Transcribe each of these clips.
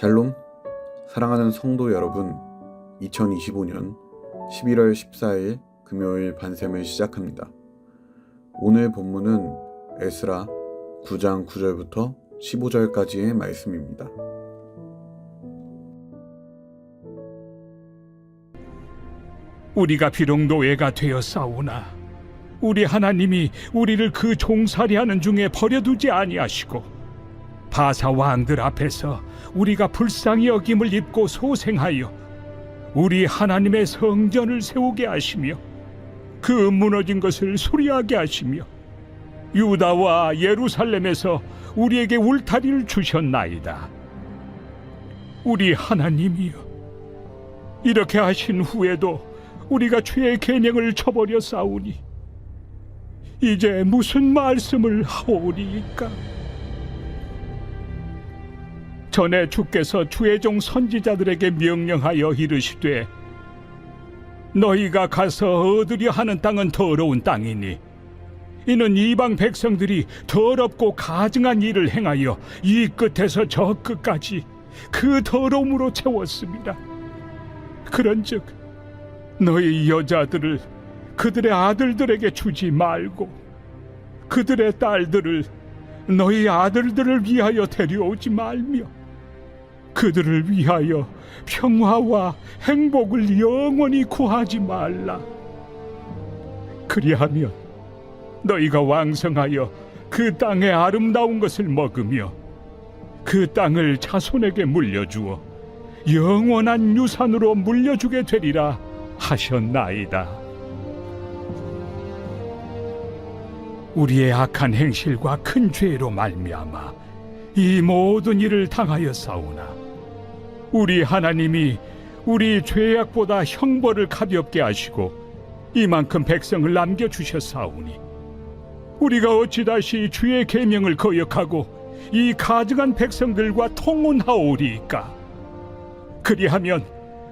샬롬, 사랑하는 성도 여러분, 2025년 11월 14일 금요일 반샘을 시작합니다. 오늘 본문은 에스라 9장 9절부터 15절까지의 말씀입니다. 우리가 비록 노예가 되어 싸우나 우리 하나님이 우리를 그 종살이하는 중에 버려두지 아니하시고 바사 왕들 앞에서 우리가 불쌍히 여김을 입고 소생하여 우리 하나님의 성전을 세우게 하시며 그 무너진 것을 수리하게 하시며 유다와 예루살렘에서 우리에게 울타리를 주셨나이다. 우리 하나님이여 이렇게 하신 후에도 우리가 주의 계명을 저버려 싸우니 이제 무슨 말씀을 하오리이까? 전에 주께서 주의 종 선지자들에게 명령하여 이르시되 너희가 가서 얻으려 하는 땅은 더러운 땅이니 이는 이방 백성들이 더럽고 가증한 일을 행하여 이 끝에서 저 끝까지 그 더러움으로 채웠습니다. 그런즉 너희 여자들을 그들의 아들들에게 주지 말고 그들의 딸들을 너희 아들들을 위하여 데려오지 말며 그들을 위하여 평화와 행복을 영원히 구하지 말라. 그리하면 너희가 왕성하여 그 땅의 아름다운 것을 먹으며 그 땅을 자손에게 물려주어 영원한 유산으로 물려주게 되리라 하셨나이다. 우리의 악한 행실과 큰 죄로 말미암아 이 모든 일을 당하여 싸우나 우리 하나님이 우리 죄악보다 형벌을 가볍게 하시고 이만큼 백성을 남겨 주셨사오니 우리가 어찌 다시 주의 계명을 거역하고 이 가증한 백성들과 통혼하오리이까? 그리하면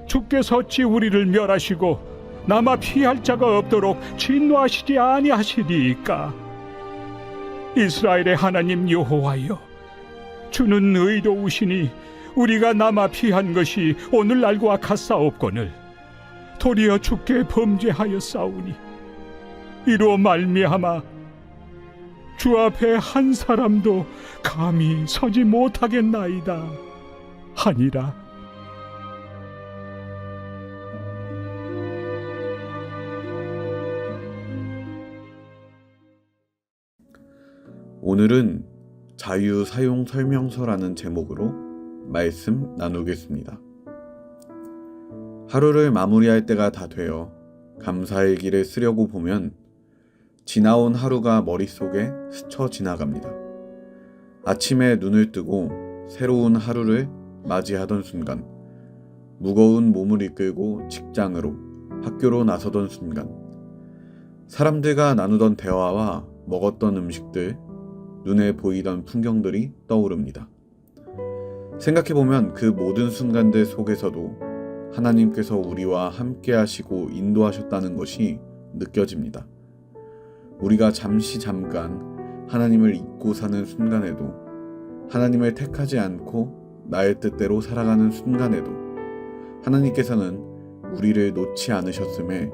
주께서 어찌 우리를 멸하시고 남아 피할 자가 없도록 진노하시지 아니하시리이까? 이스라엘의 하나님 여호와여 주는 의로우시니 우리가 남아 피한 것이 오늘 날과 같사옵거늘. 도리어 주께 범죄하여 싸우니 이로 말미암아 주 앞에 한 사람도 감히 서지 못하겠나이다 하니라. 오늘은 자유 사용 설명서라는 제목으로 말씀 나누겠습니다. 하루를 마무리할 때가 다 되어 감사의 길을 쓰려고 보면 지나온 하루가 머릿속에 스쳐 지나갑니다. 아침에 눈을 뜨고 새로운 하루를 맞이하던 순간, 무거운 몸을 이끌고 직장으로, 학교로 나서던 순간, 사람들과 나누던 대화와 먹었던 음식들, 눈에 보이던 풍경들이 떠오릅니다. 생각해보면 그 모든 순간들 속에서도 하나님께서 우리와 함께 하시고 인도하셨다는 것이 느껴집니다. 우리가 잠시 잠깐 하나님을 잊고 사는 순간에도 하나님을 택하지 않고 나의 뜻대로 살아가는 순간에도 하나님께서는 우리를 놓지 않으셨음에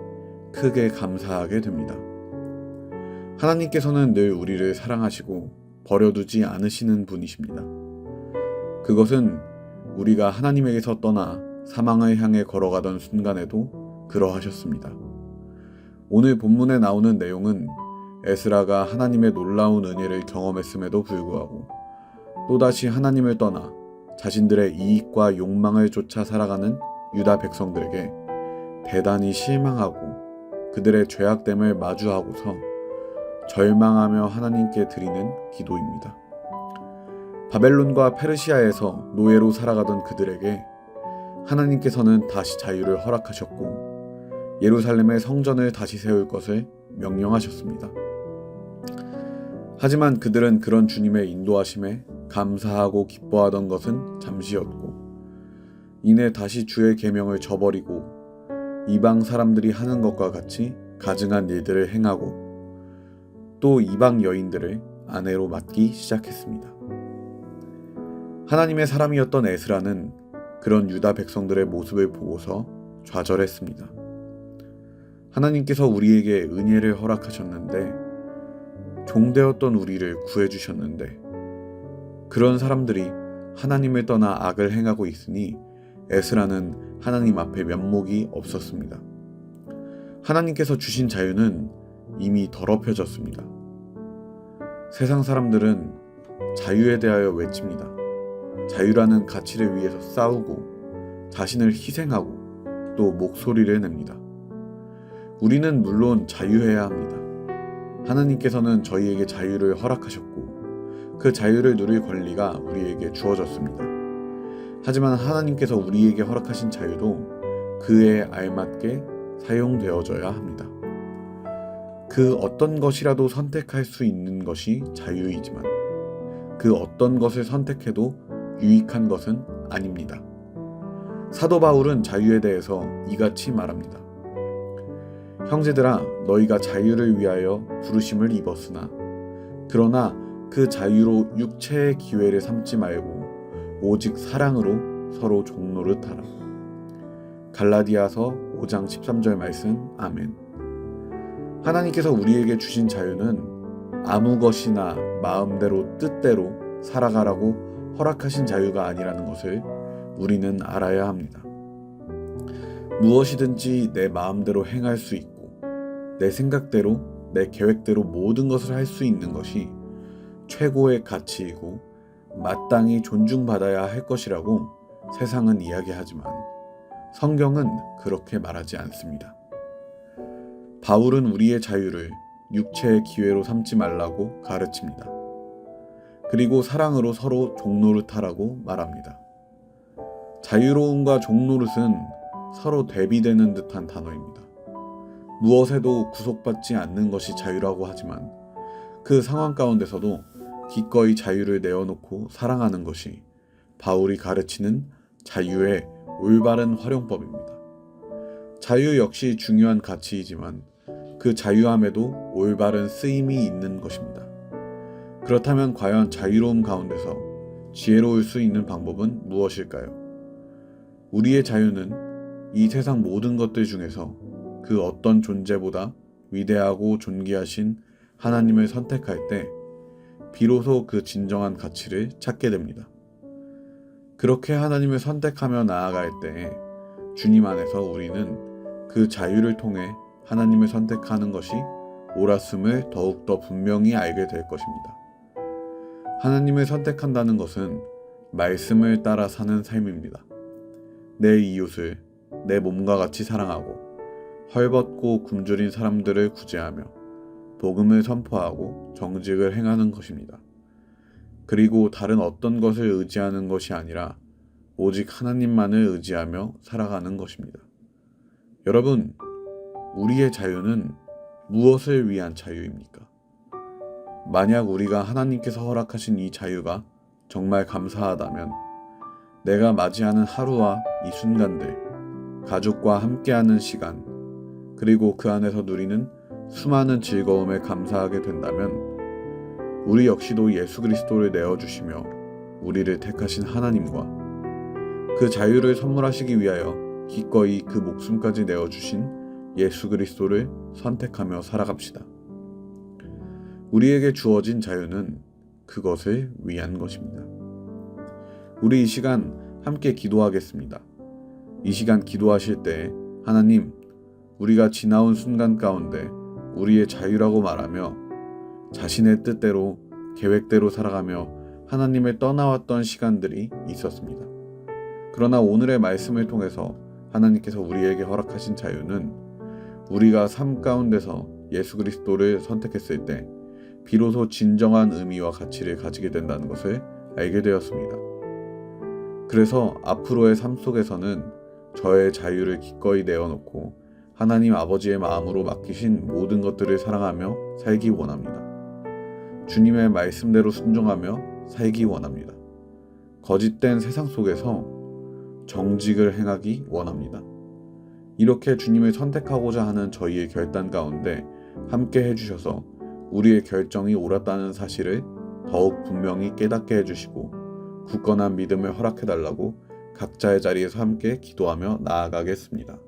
크게 감사하게 됩니다. 하나님께서는 늘 우리를 사랑하시고 버려두지 않으시는 분이십니다. 그것은 우리가 하나님에게서 떠나 사망을 향해 걸어가던 순간에도 그러하셨습니다. 오늘 본문에 나오는 내용은 에스라가 하나님의 놀라운 은혜를 경험했음에도 불구하고 또다시 하나님을 떠나 자신들의 이익과 욕망을 쫓아 살아가는 유다 백성들에게 대단히 실망하고 그들의 죄악됨을 마주하고서 절망하며 하나님께 드리는 기도입니다. 바벨론과 페르시아에서 노예로 살아가던 그들에게 하나님께서는 다시 자유를 허락하셨고 예루살렘의 성전을 다시 세울 것을 명령하셨습니다. 하지만 그들은 그런 주님의 인도하심에 감사하고 기뻐하던 것은 잠시였고 이내 다시 주의 계명을 저버리고 이방 사람들이 하는 것과 같이 가증한 일들을 행하고 또 이방 여인들을 아내로 맡기 시작했습니다. 하나님의 사람이었던 에스라는 그런 유다 백성들의 모습을 보고서 좌절했습니다. 하나님께서 우리에게 은혜를 허락하셨는데 종되었던 우리를 구해주셨는데 그런 사람들이 하나님을 떠나 악을 행하고 있으니 에스라는 하나님 앞에 면목이 없었습니다. 하나님께서 주신 자유는 이미 더럽혀졌습니다. 세상 사람들은 자유에 대하여 외칩니다. 자유라는 가치를 위해서 싸우고 자신을 희생하고 또 목소리를 냅니다. 우리는 물론 자유해야 합니다. 하나님께서는 저희에게 자유를 허락하셨고 그 자유를 누릴 권리가 우리에게 주어졌습니다. 하지만 하나님께서 우리에게 허락하신 자유도 그에 알맞게 사용되어져야 합니다. 그 어떤 것이라도 선택할 수 있는 것이 자유이지만 그 어떤 것을 선택해도 유익한 것은 아닙니다. 사도 바울은 자유에 대해서 이같이 말합니다. 형제들아 너희가 자유를 위하여 부르심을 입었으나 그러나 그 자유로 육체의 기회를 삼지 말고 오직 사랑으로 서로 종노릇 하라. 갈라디아서 5장 13절 말씀 아멘. 하나님께서 우리에게 주신 자유는 아무 것이나 마음대로 뜻대로 살아가라고 허락하신 자유가 아니라는 것을 우리는 알아야 합니다. 무엇이든지 내 마음대로 행할 수 있고 내 생각대로 내 계획대로 모든 것을 할 수 있는 것이 최고의 가치이고 마땅히 존중받아야 할 것이라고 세상은 이야기하지만 성경은 그렇게 말하지 않습니다. 바울은 우리의 자유를 육체의 기회로 삼지 말라고 가르칩니다. 그리고 사랑으로 서로 종노릇하라고 말합니다. 자유로움과 종노릇은 서로 대비되는 듯한 단어입니다. 무엇에도 구속받지 않는 것이 자유라고 하지만 그 상황 가운데서도 기꺼이 자유를 내어놓고 사랑하는 것이 바울이 가르치는 자유의 올바른 활용법입니다. 자유 역시 중요한 가치이지만 그 자유함에도 올바른 쓰임이 있는 것입니다. 그렇다면 과연 자유로움 가운데서 지혜로울 수 있는 방법은 무엇일까요? 우리의 자유는 이 세상 모든 것들 중에서 그 어떤 존재보다 위대하고 존귀하신 하나님을 선택할 때 비로소 그 진정한 가치를 찾게 됩니다. 그렇게 하나님을 선택하며 나아갈 때 주님 안에서 우리는 그 자유를 통해 하나님을 선택하는 것이 옳았음을 더욱더 분명히 알게 될 것입니다. 하나님을 선택한다는 것은 말씀을 따라 사는 삶입니다. 내 이웃을 내 몸과 같이 사랑하고 헐벗고 굶주린 사람들을 구제하며 복음을 선포하고 정직을 행하는 것입니다. 그리고 다른 어떤 것을 의지하는 것이 아니라 오직 하나님만을 의지하며 살아가는 것입니다. 여러분, 우리의 자유는 무엇을 위한 자유입니까? 만약 우리가 하나님께서 허락하신 이 자유가 정말 감사하다면 내가 맞이하는 하루와 이 순간들, 가족과 함께하는 시간, 그리고 그 안에서 누리는 수많은 즐거움에 감사하게 된다면 우리 역시도 예수 그리스도를 내어주시며 우리를 택하신 하나님과 그 자유를 선물하시기 위하여 기꺼이 그 목숨까지 내어주신 예수 그리스도를 선택하며 살아갑시다. 우리에게 주어진 자유는 그것을 위한 것입니다. 우리 이 시간 함께 기도하겠습니다. 이 시간 기도하실 때 하나님, 우리가 지나온 순간 가운데 우리의 자유라고 말하며 자신의 뜻대로 계획대로 살아가며 하나님을 떠나왔던 시간들이 있었습니다. 그러나 오늘의 말씀을 통해서 하나님께서 우리에게 허락하신 자유는 우리가 삶 가운데서 예수 그리스도를 선택했을 때 비로소 진정한 의미와 가치를 가지게 된다는 것을 알게 되었습니다. 그래서 앞으로의 삶 속에서는 저의 자유를 기꺼이 내어놓고 하나님 아버지의 마음으로 맡기신 모든 것들을 사랑하며 살기 원합니다. 주님의 말씀대로 순종하며 살기 원합니다. 거짓된 세상 속에서 정직을 행하기 원합니다. 이렇게 주님을 선택하고자 하는 저희의 결단 가운데 함께 해주셔서 우리의 결정이 옳았다는 사실을 더욱 분명히 깨닫게 해주시고 굳건한 믿음을 허락해달라고 각자의 자리에서 함께 기도하며 나아가겠습니다.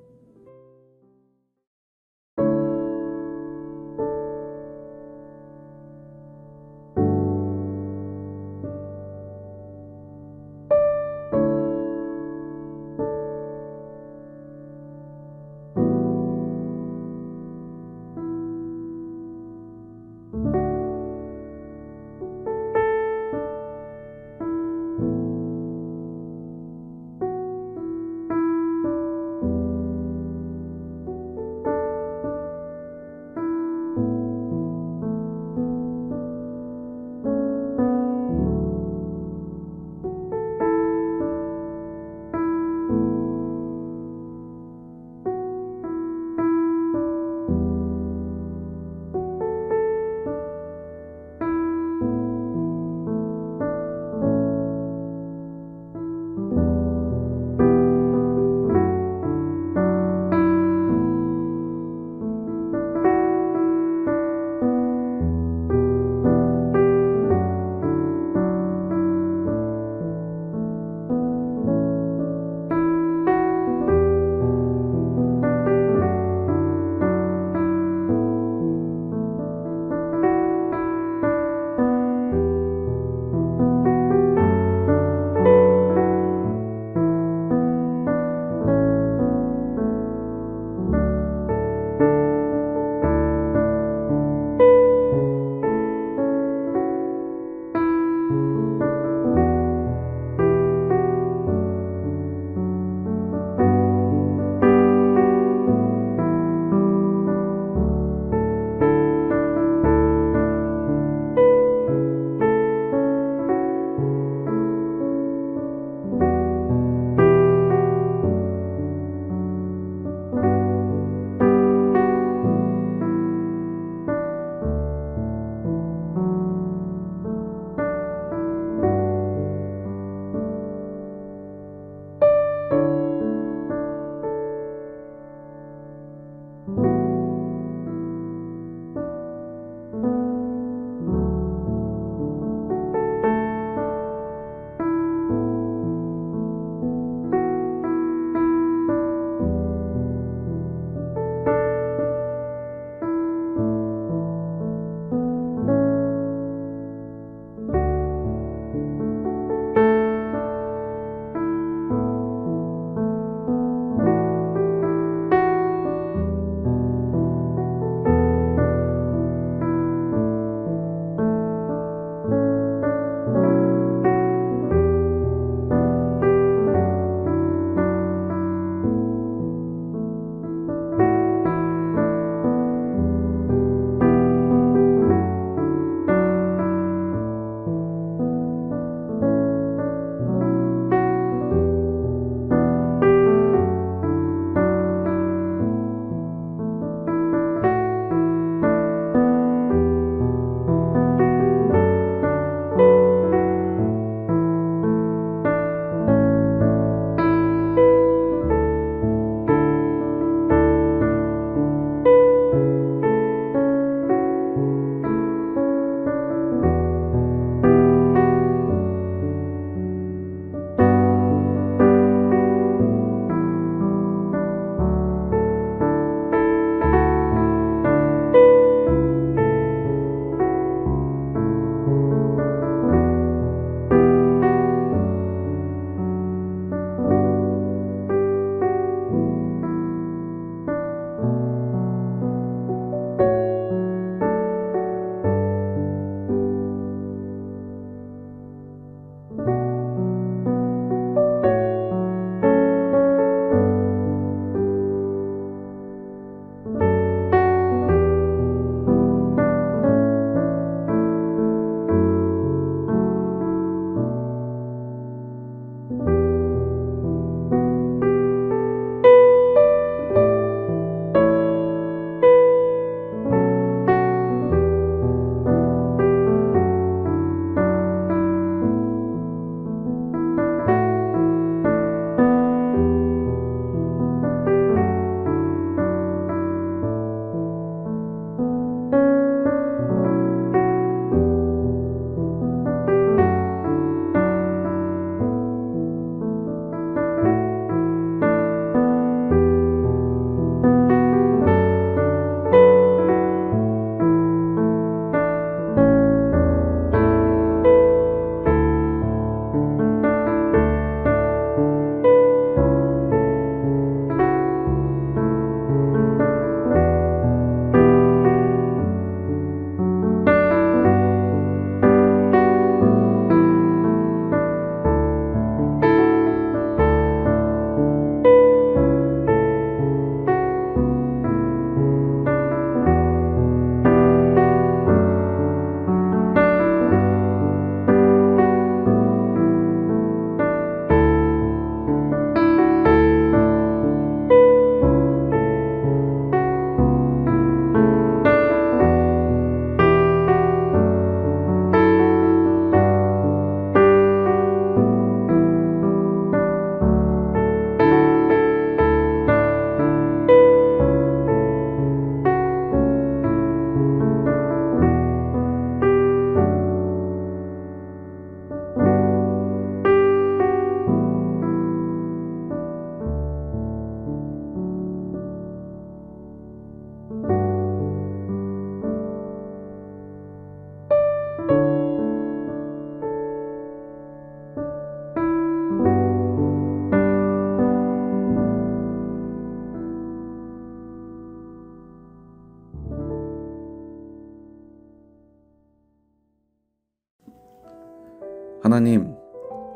하나님,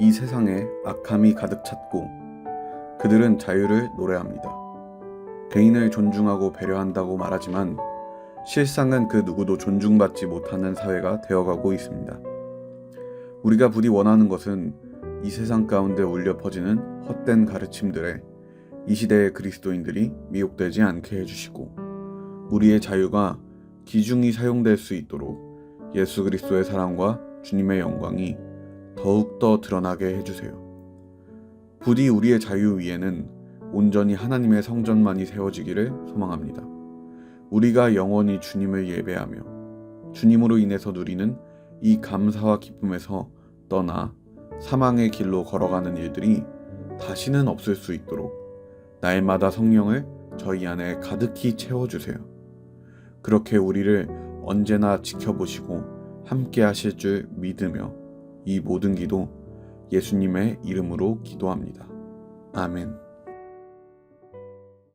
이 세상에 악함이 가득 찼고 그들은 자유를 노래합니다. 개인을 존중하고 배려한다고 말하지만 실상은 그 누구도 존중받지 못하는 사회가 되어가고 있습니다. 우리가 부디 원하는 것은 이 세상 가운데 울려 퍼지는 헛된 가르침들에 이 시대의 그리스도인들이 미혹되지 않게 해주시고 우리의 자유가 기중이 사용될 수 있도록 예수 그리스도의 사랑과 주님의 영광이 더욱더 드러나게 해주세요. 부디 우리의 자유 위에는 온전히 하나님의 성전만이 세워지기를 소망합니다. 우리가 영원히 주님을 예배하며 주님으로 인해서 누리는 이 감사와 기쁨에서 떠나 사망의 길로 걸어가는 일들이 다시는 없을 수 있도록 날마다 성령을 저희 안에 가득히 채워주세요. 그렇게 우리를 언제나 지켜보시고 함께 하실 줄 믿으며 이 모든 기도 예수님의 이름으로 기도합니다. 아멘.